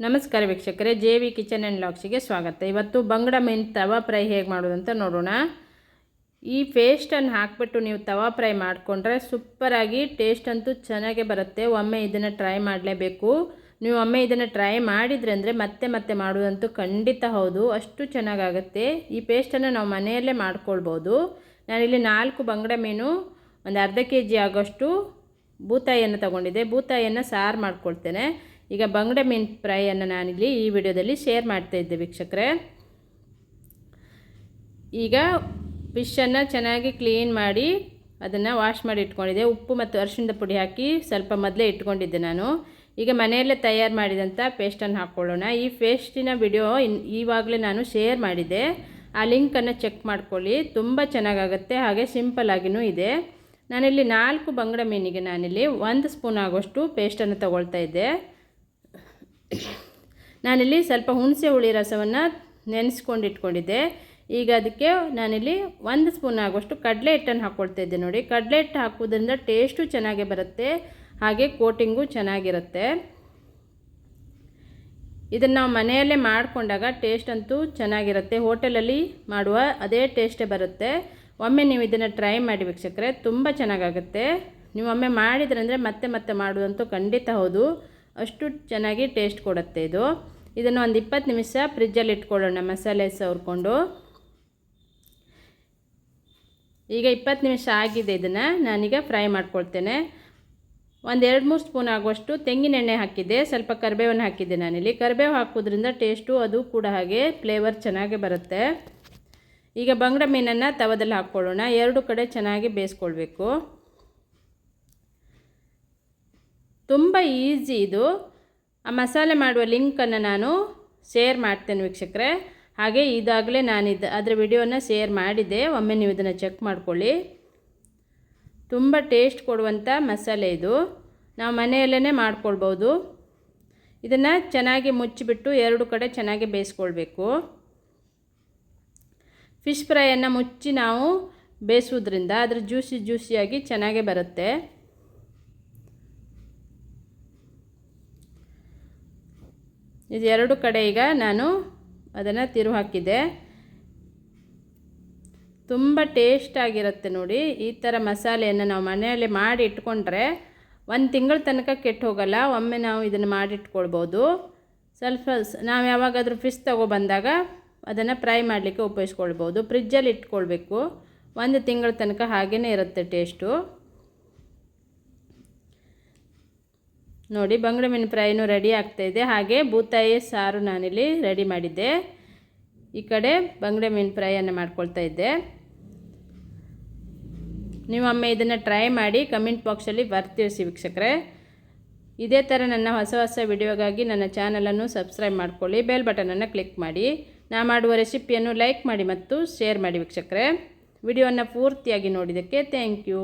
ನಮಸ್ಕಾರ ವೀಕ್ಷಕರೇ, J V kitchen and ಲಾಕ್ಸಿಗೆ ಸ್ವಾಗತ. ಇವತ್ತು ಬಂಗಡ ಮೀನು ತವಾ ಫ್ರೈ ಹೇಗೆ ಮಾಡೋದು ಅಂತ ನೋಡೋಣ. ಈ ಪೇಸ್ಟನ್ನು ಹಾಕಿಬಿಟ್ಟು ನೀವು ತವಾ ಫ್ರೈ ಮಾಡಿಕೊಂಡ್ರೆ ಸೂಪರಾಗಿ ಟೇಸ್ಟ್ ಅಂತೂ ಚೆನ್ನಾಗೇ ಬರುತ್ತೆ. ಒಮ್ಮೆ ಇದನ್ನು ಟ್ರೈ ಮಾಡಲೇಬೇಕು. ನೀವು ಒಮ್ಮೆ ಇದನ್ನು ಟ್ರೈ ಮಾಡಿದರೆ ಅಂದರೆ ಮತ್ತೆ ಮತ್ತೆ ಮಾಡೋದಂತೂ ಖಂಡಿತ ಹೌದು. ಅಷ್ಟು ಚೆನ್ನಾಗಾಗುತ್ತೆ. ಈ ಪೇಸ್ಟನ್ನು ನಾವು ಮನೆಯಲ್ಲೇ ಮಾಡ್ಕೊಳ್ಬೋದು. ನಾನಿಲ್ಲಿ ನಾಲ್ಕು ಬಂಗಡ ಮೀನು ಒಂದು ಅರ್ಧ ಕೆ ಜಿ ಆಗೋಷ್ಟು ಬೂತಾಯಿಯನ್ನು ತಗೊಂಡಿದ್ದೆ. ಬೂತಾಯಿಯನ್ನು ಸಾರು ಮಾಡ್ಕೊಳ್ತೇನೆ. ಈಗ ಬಂಗಡೆ ಮೀನು ಫ್ರೈಯನ್ನು ನಾನಿಲ್ಲಿ ಈ ವಿಡಿಯೋದಲ್ಲಿ ಶೇರ್ ಮಾಡ್ತಾ ಇದ್ದೆ ವೀಕ್ಷಕರೇ. ಈಗ ಫಿಶನ್ನು ಚೆನ್ನಾಗಿ ಕ್ಲೀನ್ ಮಾಡಿ ಅದನ್ನು ವಾಶ್ ಮಾಡಿ ಇಟ್ಕೊಂಡಿದ್ದೆ. ಉಪ್ಪು ಮತ್ತು ಅರಿಶಿಣದ ಪುಡಿ ಹಾಕಿ ಸ್ವಲ್ಪ ಮೊದಲೇ ಇಟ್ಕೊಂಡಿದ್ದೆ ನಾನು. ಈಗ ಮನೆಯಲ್ಲೇ ತಯಾರು ಮಾಡಿದಂಥ ಪೇಸ್ಟನ್ನು ಹಾಕ್ಕೊಳ್ಳೋಣ ಈ ಪೇಸ್ಟಿನ ವಿಡಿಯೋ ಇವಾಗಲೇ ನಾನು ಶೇರ್ ಮಾಡಿದ್ದೆ. ಆ ಲಿಂಕನ್ನು ಚೆಕ್ ಮಾಡ್ಕೊಳ್ಳಿ. ತುಂಬ ಚೆನ್ನಾಗಾಗುತ್ತೆ. ಹಾಗೆ ಸಿಂಪಲ್ ಆಗಿನೂ ಇದೆ. ನಾನಿಲ್ಲಿ ನಾಲ್ಕು ಬಂಗಡ ಮೀನಿಗೆ ನಾನಿಲ್ಲಿ ಒಂದು ಸ್ಪೂನ್ ಆಗೋಷ್ಟು ಪೇಸ್ಟನ್ನು ತಗೊಳ್ತಾ ಇದ್ದೆ. ನಾನಿಲ್ಲಿ ಸ್ವಲ್ಪ ಹುಣಸೆ ಹುಳಿ ರಸವನ್ನು ನೆನೆಸ್ಕೊಂಡು ಇಟ್ಕೊಂಡಿದ್ದೆ ಈಗ ಅದಕ್ಕೆ ನಾನಿಲ್ಲಿ ಒಂದು ಸ್ಪೂನ್ ಆಗುವಷ್ಟು ಕಡಲೆ ಹಿಟ್ಟನ್ನು ಹಾಕ್ಕೊಳ್ತಾ ಇದ್ದೆ ನೋಡಿ. ಕಡಲೆ ಹಿಟ್ಟು ಹಾಕೋದ್ರಿಂದ ಟೇಸ್ಟು ಚೆನ್ನಾಗೇ ಬರುತ್ತೆ, ಹಾಗೆ ಕೋಟಿಂಗು ಚೆನ್ನಾಗಿರುತ್ತೆ. ಇದನ್ನು ನಾವು ಮನೆಯಲ್ಲೇ ಮಾಡಿಕೊಂಡಾಗ ಟೇಸ್ಟ್ ಅಂತೂ ಚೆನ್ನಾಗಿರುತ್ತೆ. ಹೋಟೆಲಲ್ಲಿ ಮಾಡುವ ಅದೇ ಟೇಸ್ಟೇ ಬರುತ್ತೆ. ಒಮ್ಮೆ ನೀವು ಇದನ್ನು ಟ್ರೈ ಮಾಡಿ ವೀಕ್ಷಕರೆ, ತುಂಬ ಚೆನ್ನಾಗಾಗುತ್ತೆ. ನೀವು ಒಮ್ಮೆ ಮಾಡಿದ್ರಂದರೆ ಮತ್ತೆ ಮತ್ತೆ ಮಾಡುವುದಂತೂ ಖಂಡಿತ ಹೌದು. ಅಷ್ಟು ಚೆನ್ನಾಗಿ ಟೇಸ್ಟ್ ಕೊಡುತ್ತೆ ಇದು. ಇದನ್ನು ಒಂದು ಇಪ್ಪತ್ತು ನಿಮಿಷ ಫ್ರಿಜ್ಜಲ್ಲಿ ಇಟ್ಕೊಳ್ಳೋಣ, ಮಸಾಲೆ ಸವರ್ಕೊಂಡು. ಈಗ ಇಪ್ಪತ್ತು ನಿಮಿಷ ಆಗಿದೆ ಇದನ್ನು, ನಾನೀಗ ಫ್ರೈ ಮಾಡ್ಕೊಳ್ತೇನೆ. ಒಂದು ಎರಡು ಮೂರು ಸ್ಪೂನ್ ಆಗುವಷ್ಟು ತೆಂಗಿನ ಎಣ್ಣೆ ಹಾಕಿದ್ದೆ ಸ್ವಲ್ಪ ಕರಿಬೇವನ್ನು ಹಾಕಿದ್ದೆ ನಾನಿಲ್ಲಿ. ಕರಿಬೇವು ಹಾಕೋದ್ರಿಂದ ಟೇಸ್ಟು ಅದು ಕೂಡ ಹಾಗೆ ಫ್ಲೇವರ್ ಚೆನ್ನಾಗೇ ಬರುತ್ತೆ. ಈಗ ಬಂಗಡ ಮೀನನ್ನು ತವದಲ್ಲಿ ಹಾಕ್ಕೊಳ್ಳೋಣ, ಎರಡು ಕಡೆ ಚೆನ್ನಾಗಿ ಬೇಯಿಸ್ಕೊಳ್ಬೇಕು. ತುಂಬ ಈಸಿ ಇದು. ಆ ಮಸಾಲೆ ಮಾಡುವ ಲಿಂಕನ್ನು ನಾನು ಶೇರ್ ಮಾಡ್ತೇನೆ ವೀಕ್ಷಕರೇ. ಹಾಗೆ ಇದಾಗಲೇ ನಾನಿದ್ದು ಅದರ ವಿಡಿಯೋನ ಶೇರ್ ಮಾಡಿದ್ದೆ ಒಮ್ಮೆ ನೀವು ಇದನ್ನು ಚೆಕ್ ಮಾಡ್ಕೊಳ್ಳಿ. ತುಂಬ ಟೇಸ್ಟ್ ಕೊಡುವಂಥ ಮಸಾಲೆ ಇದು. ನಾವು ಮನೆಯಲ್ಲೇ ಮಾಡ್ಕೊಳ್ಬೋದು ಇದನ್ನು ಚೆನ್ನಾಗಿ ಮುಚ್ಚಿಬಿಟ್ಟು ಎರಡು ಕಡೆ ಚೆನ್ನಾಗಿ ಬೇಯಿಸ್ಕೊಳ್ಬೇಕು. ಫಿಶ್ ಫ್ರೈಯನ್ನು ಮುಚ್ಚಿ ನಾವು ಬೇಯಿಸೋದ್ರಿಂದ ಅದ್ರ ಜ್ಯೂಸಿ ಜ್ಯೂಸಿಯಾಗಿ ಚೆನ್ನಾಗೇ ಬರುತ್ತೆ. ಇದು ಎರಡು ಕಡೆ ಈಗ ನಾನು ಅದನ್ನು ತಿರು ಹಾಕಿದ್ದೆ ತುಂಬ ಟೇಸ್ಟಾಗಿರುತ್ತೆ ನೋಡಿ, ಈ ಥರ ಮಸಾಲೆಯನ್ನು ನಾವು ಮನೆಯಲ್ಲೇ ಮಾಡಿ ಇಟ್ಕೊಂಡ್ರೆ ಒಂದು ತಿಂಗಳ ತನಕ ಕೆಟ್ಟು ಹೋಗಲ್ಲ, ಒಮ್ಮೆ ನಾವು ಇದನ್ನು ಮಾಡಿಟ್ಕೊಳ್ಬೋದು ಸ್ವಲ್ಪ ನಾವು ಯಾವಾಗಾದರೂ ಫಿಶ್ ತೊಗೊಬಂದಾಗ ಅದನ್ನು ಫ್ರೈ ಮಾಡಲಿಕ್ಕೆ ಉಪಯೋಗಿಸ್ಕೊಳ್ಬೋದು. ಫ್ರಿಜ್ಜಲ್ಲಿ ಇಟ್ಕೊಳ್ಬೇಕು. ಒಂದು ತಿಂಗಳ ತನಕ ಹಾಗೇ ಇರುತ್ತೆ ಟೇಸ್ಟು ನೋಡಿ ಬಂಗಡೆ ಮೀನು ಫ್ರೈನು ರೆಡಿ ಆಗ್ತಾ ಇದೆ. ಹಾಗೆ ಬೂತಾಯಿ ಸಾರು ನಾನಿಲ್ಲಿ ರೆಡಿ ಮಾಡಿದ್ದೆ. ಈ ಕಡೆ ಬಂಗಡೆ ಮೀನು ಫ್ರೈಯನ್ನು ಮಾಡ್ಕೊಳ್ತಾ ಇದ್ದೆ. ನೀವೊಮ್ಮೆ ಇದನ್ನು ಟ್ರೈ ಮಾಡಿ ಕಮೆಂಟ್ ಬಾಕ್ಸಲ್ಲಿ ಬರ್ತೀವಿ ವೀಕ್ಷಕರೇ. ಇದೇ ಥರ ನನ್ನ ಹೊಸ ಹೊಸ ವಿಡಿಯೋಗಾಗಿ ನನ್ನ ಚಾನಲನ್ನು ಸಬ್ಸ್ಕ್ರೈಬ್ ಮಾಡ್ಕೊಳ್ಳಿ, ಬೆಲ್ ಬಟನನ್ನು ಕ್ಲಿಕ್ ಮಾಡಿ. ನಾ ಮಾಡುವ ರೆಸಿಪಿಯನ್ನು ಲೈಕ್ ಮಾಡಿ ಮತ್ತು ಶೇರ್ ಮಾಡಿ ವೀಕ್ಷಕರೇ. ವಿಡಿಯೋವನ್ನು ಪೂರ್ತಿಯಾಗಿ ನೋಡಿದ್ದಕ್ಕೆ ಥ್ಯಾಂಕ್ ಯು.